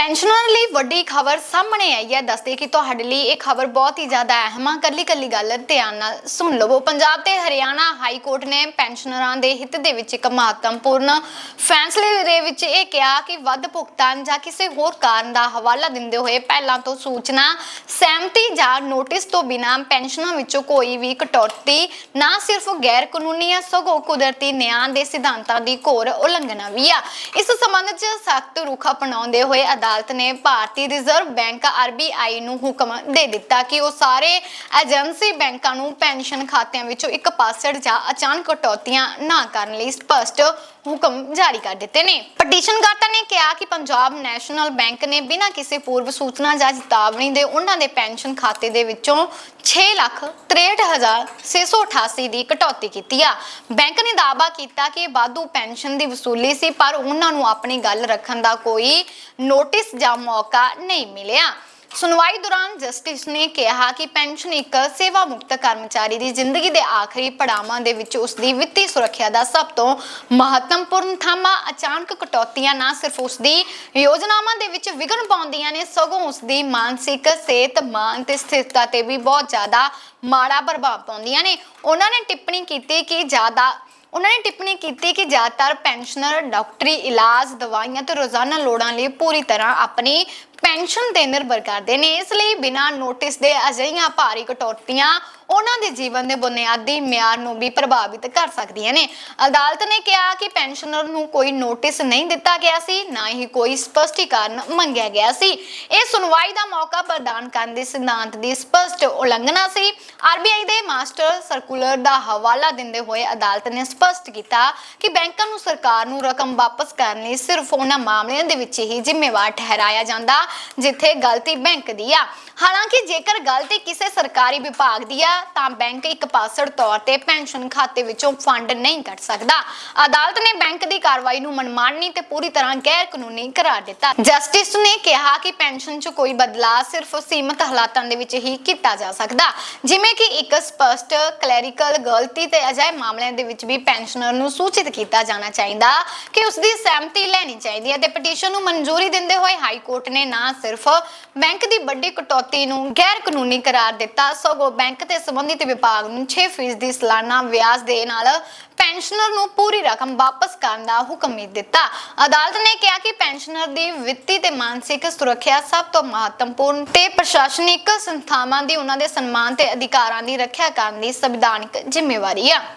ਪੈਨਸ਼ਨਰਾਂ ਲਈ ਵੱਡੀ ਖਬਰ ਸਾਹਮਣੇ ਆਈ ਹੈ। ਦੱਸਦੇ ਕਿ ਤੁਹਾਡੇ ਲਈ ਇਹ ਖਬਰ ਬਹੁਤ ਹੀ ਜ਼ਿਆਦਾ ਅਹਿਮ ਆ। ਕੱਲੀ ਕੱਲੀ ਗੱਲ ਧਿਆਨ ਨਾਲ ਸੁਣ ਲਵੋ। ਪੰਜਾਬ ਤੇ ਹਰਿਆਣਾ ਹਾਈ ਕੋਰਟ ਨੇ ਪੈਨਸ਼ਨਰਾਂ ਦੇ ਹਿੱਤ ਦੇ ਵਿੱਚ ਇੱਕ ਮਹੱਤਵਪੂਰਨ ਫੈਸਲੇ ਦੇ ਵਿੱਚ ਇਹ ਕਿਹਾ ਕਿ ਵੱਧ ਭੁਗਤਾਨ ਜਾਂ ਕਿਸੇ ਹੋਰ ਕਾਰਨ ਦਾ ਹਵਾਲਾ ਦਿੰਦੇ ਹੋਏ ਪਹਿਲਾਂ ਤੋਂ ਸੂਚਨਾ, ਸਹਿਮਤੀ ਜਾਂ ਨੋਟਿਸ ਤੋਂ ਬਿਨਾਂ ਪੈਨਸ਼ਨਾਂ ਵਿੱਚੋਂ ਕੋਈ ਵੀ ਕਟੌਤੀ, ਨਾ ਸਿਰਫ ਗੈਰ ਕਾਨੂੰਨੀ ਹੈ ਸਗੋਂ ਕੁਦਰਤੀ ਨਿਆਂ ਦੇ ਸਿਧਾਂਤਾਂ ਦੀ ਘੋਰ ਉਲੰਘਣਾ ਵੀ ਆ। ਇਸ ਸੰਬੰਧ 'ਚ ਸਖਤ ਰੁਖ ਅਪਣਾਉਂਦੇ ਹੋਏ ਅਦਾਲਤ ਅਦਾਲਤ ਨੇ ਭਾਰਤੀ ਰਿਜ਼ਰਵ ਬੈਂਕ ਆਰਬੀਆਈ ਨੂੰ ਹੁਕਮ ਦੇ ਦਿੱਤਾ ਕਿ ਉਹ ਸਾਰੇ ਏਜੰਸੀ ਬੈਂਕਾਂ ਨੂੰ ਪੈਨਸ਼ਨ ਖਾਤਿਆਂ ਵਿੱਚੋਂ ਇੱਕ ਪਾਸੜ ਜਾਂ ਅਚਾਨਕ ਕਟੌਤੀਆਂ ਨਾ ਕਰਨ ਲਈ ਸਪਸ਼ਟ ਹੁਕਮ ਜਾਰੀ ਕਰ ਦਿੱਤੇ ਨੇ। ਪਟੀਸ਼ਨਕਰਤਾ ਨੇ ਕਿਹਾ ਕਿ ਪੰਜਾਬ ਨੈਸ਼ਨਲ ਬੈਂਕ ਨੇ ਬਿਨਾਂ ਕਿਸੇ ਪੂਰਵ ਸੂਚਨਾ ਜਾਂ ਚੇਤਾਵਨੀ ਦੇ ਉਹਨਾਂ ਦੇ ਪੈਨਸ਼ਨ ਖਾਤੇ ਦੇ ਵਿੱਚੋਂ 6 ਲੱਖ 63688 ਦੀ ਕਟੌਤੀ ਕੀਤੀ ਆ। ਬੈਂਕ ਨੇ ਦਾਅਵਾ ਕੀਤਾ ਕਿ ਵਾਧੂ ਪੈਨਸ਼ਨ ਦੀ ਵਸੂਲੀ ਸੀ, ਪਰ ਉਹਨਾਂ ਨੂੰ ਆਪਣੀ ਗੱਲ ਰੱਖਣ ਦਾ ਕੋਈ ਨੋਟਿਸ ਜਾਂ ਮੌਕਾ ਨਹੀਂ ਮਿਲਿਆ। ਸੁਣਵਾਈ ਦੌਰਾਨ ਜਸਟਿਸ ਨੇ ਕਿਹਾ ਕਿ ਪੈਨਸ਼ਨ ਇੱਕ ਸੇਵਾ ਮੁਕਤ ਕਰਮਚਾਰੀ ਦੀ ਜ਼ਿੰਦਗੀ ਦੇ ਆਖਰੀ ਪੜਾਵਾਂ ਦੇ ਵਿੱਚ ਉਸ ਦੀ ਵਿੱਤੀ ਸੁਰੱਖਿਆ ਦਾ ਸਭ ਤੋਂ ਮਹੱਤਵਪੂਰਨ ਥਾਮਾ। ਅਚਾਨਕ ਕਟੌਤੀਆਂ ਨਾ ਸਿਰਫ ਉਸ ਦੀ ਯੋਜਨਾਵਾਂ ਦੇ ਵਿੱਚ ਵਿਘਨ ਪਾਉਂਦੀਆਂ ਨੇ, ਸਗੋਂ ਉਸ ਦੀ ਮਾਨਸਿਕ ਸਿਹਤ ਮਾਨ ਤੇ ਸਥਿਰਤਾ ਤੇ ਵੀ ਬਹੁਤ ਜ਼ਿਆਦਾ ਮਾੜਾ ਪ੍ਰਭਾਵ ਪਾਉਂਦੀਆਂ ਨੇ। ਉਹਨਾਂ ਨੇ ਟਿੱਪਣੀ ਕੀਤੀ ਕਿ ਜ਼ਿਆਦਾ ਉਹਨਾਂ ਨੇ ਟਿੱਪਣੀ ਕੀਤੀ ਕਿ ਜ਼ਿਆਦਾਤਰ ਪੈਨਸ਼ਨਰ, ਡਾਕਟਰੀ ਇਲਾਜ, ਦਵਾਈਆਂ ਤੇ ਰੋਜ਼ਾਨਾ ਲੋੜਾਂ ਲਈ ਪੂਰੀ ਤਰ੍ਹਾਂ ਆਪਣੀ ਪੈਨਸ਼ਨ ਤੇ ਨਿਰਭਰ ਕਰਦੇ ਨੇ। ਇਸ ਲਈ ਬਿਨਾਂ ਨੋਟਿਸ ਦੇ ਅਜਿਹੀਆਂ ਭਾਰੀ ਕਟੌਤੀਆਂ ਉਹਨਾਂ ਦੇ ਜੀਵਨ ਦੇ ਬੁਨਿਆਦੀ ਮਿਆਰ ਨੂੰ ਵੀ ਪ੍ਰਭਾਵਿਤ ਕਰ ਸਕਦੀਆਂ ਨੇ। ਅਦਾਲਤ ਨੇ ਕਿਹਾ ਕਿ ਪੈਨਸ਼ਨਰ ਨੂੰ ਕੋਈ ਨੋਟਿਸ ਨਹੀਂ ਦਿੱਤਾ ਗਿਆ ਸੀ, ਨਾ ਹੀ ਕੋਈ ਸਪਸ਼ਟੀਕਰਨ ਮੰਗਿਆ ਗਿਆ ਸੀ। ਇਹ ਸੁਣਵਾਈ ਦਾ ਮੌਕਾ ਪ੍ਰਦਾਨ ਕਰਨ ਦੇ ਸਿਧਾਂਤ ਦੀ ਸਪਸ਼ਟ ਉਲੰਘਣਾ ਸੀ। ਆਰਬੀਆਈ ਦੇ ਮਾਸਟਰ ਸਰਕੂਲਰ ਦਾ ਹਵਾਲਾ ਦਿੰਦੇ ਹੋਏ ਅਦਾਲਤ ਨੇ ਸਪਸ਼ਟ ਕੀਤਾ ਕਿ ਬੈਂਕਾਂ ਨੂੰ ਸਰਕਾਰ ਨੂੰ ਰਕਮ ਵਾਪਸ ਕਰਨ ਲਈ ਸਿਰਫ ਉਹਨਾਂ ਮਾਮਲਿਆਂ ਦੇ ਵਿੱਚ ਹੀ ਜ਼ਿੰਮੇਵਾਰ ਠਹਿਰਾਇਆ ਜਾਂਦਾ, ਜਿੱਥੇ ਗਲਤੀ ਬੈਂਕ ਦੀ ਆ। ਹਾਲਾਂਕਿ ਜੇਕਰ ਗਲਤੀ ਕਿਸੇ ਸਰਕਾਰੀ ਵਿਭਾਗ ਦੀ ਆ ਤਾਂ ਬੈਂਕ ਇੱਕ ਪਾਸੜ ਤੌਰ ਤੇ ਪੈਨਸ਼ਨ ਖਾਤੇ ਵਿੱਚੋਂ ਫੰਡ ਨਹੀਂ ਕੱਢ ਸਕਦਾ। ਅਦਾਲਤ ਨੇ ਬੈਂਕ ਦੀ ਕਾਰਵਾਈ ਨੂੰ ਮਨਮਾਨੀ ਤੇ ਪੂਰੀ ਤਰ੍ਹਾਂ ਗੈਰ ਕਾਨੂੰਨੀ ਕਰਾਰ ਦਿੱਤਾ। ਜਸਟਿਸ ਨੇ ਕਿਹਾ ਕਿ ਪੈਨਸ਼ਨ 'ਚ ਕੋਈ ਬਦਲਾਅ ਸਿਰਫ ਸੀਮਤ ਹਾਲਾਤਾਂ ਦੇ ਵਿੱਚ ਹੀ ਕੀਤਾ ਜਾ ਸਕਦਾ। ਜਿਵੇਂ ਕਿ ਇੱਕ ਸਪਸ਼ਟ, ਕਲੈਰੀਕਲ, ਗਲਤੀ ਤੇ ਅਜਿਹੇ ਮਾਮਲਿਆਂ ਦੇ ਵਿੱਚ ਵੀ ਪੈਨਸ਼ਨਰ ਨੂੰ ਸੂਚਿਤ ਕੀਤਾ ਜਾਣਾ ਚਾਹੀਦਾ ਕਿ ਉਸ ਦੀ ਸਹਿਮਤੀ ਲੈਣੀ ਚਾਹੀਦੀ ਹੈ ਤੇ ਪਟੀਸ਼ਨ ਨੂੰ ਮਨਜ਼ੂਰੀ ਦਿੰਦੇ ਹੋਏ ਹਾਈ ਕੋਰਟ ਨੇ ਨਾ ਸਿਰਫ ਬੈਂਕ ਦੀ ਵੱਡੀ ਕਟੌਤੀ ਨੂੰ ਗੈਰ ਕਾਨੂੰਨੀ ਕਰਾਰ ਦਿੱਤਾ, ਸਗੋਂ ਬੈਂਕ ਤੇ ਸੰਬੰਧਿਤ ਵਿਭਾਗ ਨੂੰ 6% ਦੀ ਸਾਲਾਨਾ ਵਿਆਜ ਦੇ ਨਾਲ ਪੈਨਸ਼ਨਰ ਨੂੰ ਪੂਰੀ ਰਕਮ ਵਾਪਸ ਕਰਨ ਦਾ ਹੁਕਮ ਵੀ ਦਿੱਤਾ। ਅਦਾਲਤ ਨੇ ਕਿਹਾ ਕਿ ਪੈਨਸ਼ਨਰ ਦੀ ਵਿੱਤੀ ਤੇ ਮਾਨਸਿਕ ਸੁਰੱਖਿਆ ਸਭ ਤੋਂ ਮਹੱਤਵਪੂਰਨ ਤੇ ਪ੍ਰਸ਼ਾਸਨਿਕ ਸੰਸਥਾਵਾਂ ਦੀ ਉਹਨਾਂ ਦੇ ਸਨਮਾਨ ਤੇ ਅਧਿਕਾਰਾਂ ਦੀ ਰੱਖਿਆ ਕਰਨ ਦੀ ਸੰਵਿਧਾਨਕ ਜ਼ਿੰਮੇਵਾਰੀ ਆ।